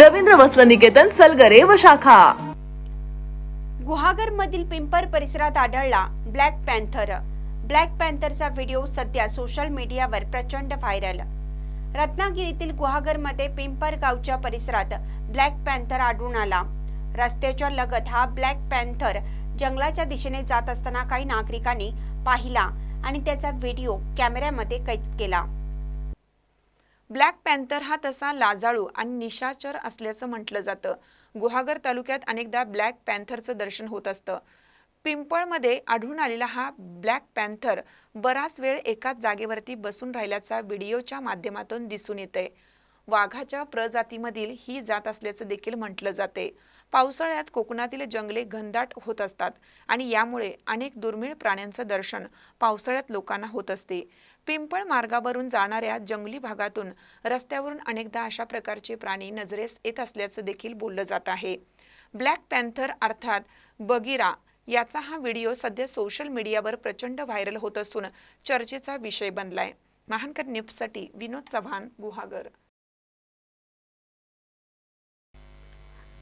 रवींद्र वस्त्र निकेतन सलगरे व शाखा. गुहागर मधील पिंपर परिसरात आढळला ब्लॅक पॅन्थर. ब्लॅक पॅन्थरचा व्हिडिओ सध्या सोशल मीडियावर प्रचंड व्हायरल. रत्नागिरीतील गुहागरमध्ये पिंपर गावच्या परिसरात ब्लॅक पॅन्थर आढळून आला. रस्त्याच्या लगत हा ब्लॅक पॅन्थर जंगलाच्या दिशेने जात असताना काही नागरिकांनी पाहिला आणि त्याचा व्हिडिओ कॅमेऱ्यामध्ये कैद केला. ब्लॅक पॅन्थर हा तसा लाजाळू आणि निशाचर असल्याचं म्हटलं जातं. गुहागर तालुक्यात अनेकदा ब्लॅक पॅन्थरचं दर्शन होत असतं. पिंपळमध्ये आढळून आलेला हा ब्लॅक पॅन्थर बराच वेळ एकाच जागेवरती बसून राहिल्याचा व्हिडिओच्या माध्यमातून दिसून येतंय. वाघाच्या प्रजातीमधील ही जात असल्याचं देखील म्हटलं जाते. पावसाळ्यात कोकणातील जंगले घनदाट होत असतात आणि यामुळे अनेक दुर्मिळ प्राण्यांचं दर्शन पावसाळ्यात लोकांना होत असते. पिंपळ मार्गावरून जाणाऱ्या जंगली भागातून रस्त्यावरून अनेकदा अशा प्रकारचे प्राणी नजरेस येत असल्याचं देखील बोललं जात आहे. ब्लॅक पॅन्थर अर्थात बगिरा याचा हा व्हिडिओ सध्या सोशल मीडियावर प्रचंड व्हायरल होत असून चर्चेचा विषय बनलाय. महानकर न्यूजसाठी विनोद चव्हाण गुहागर.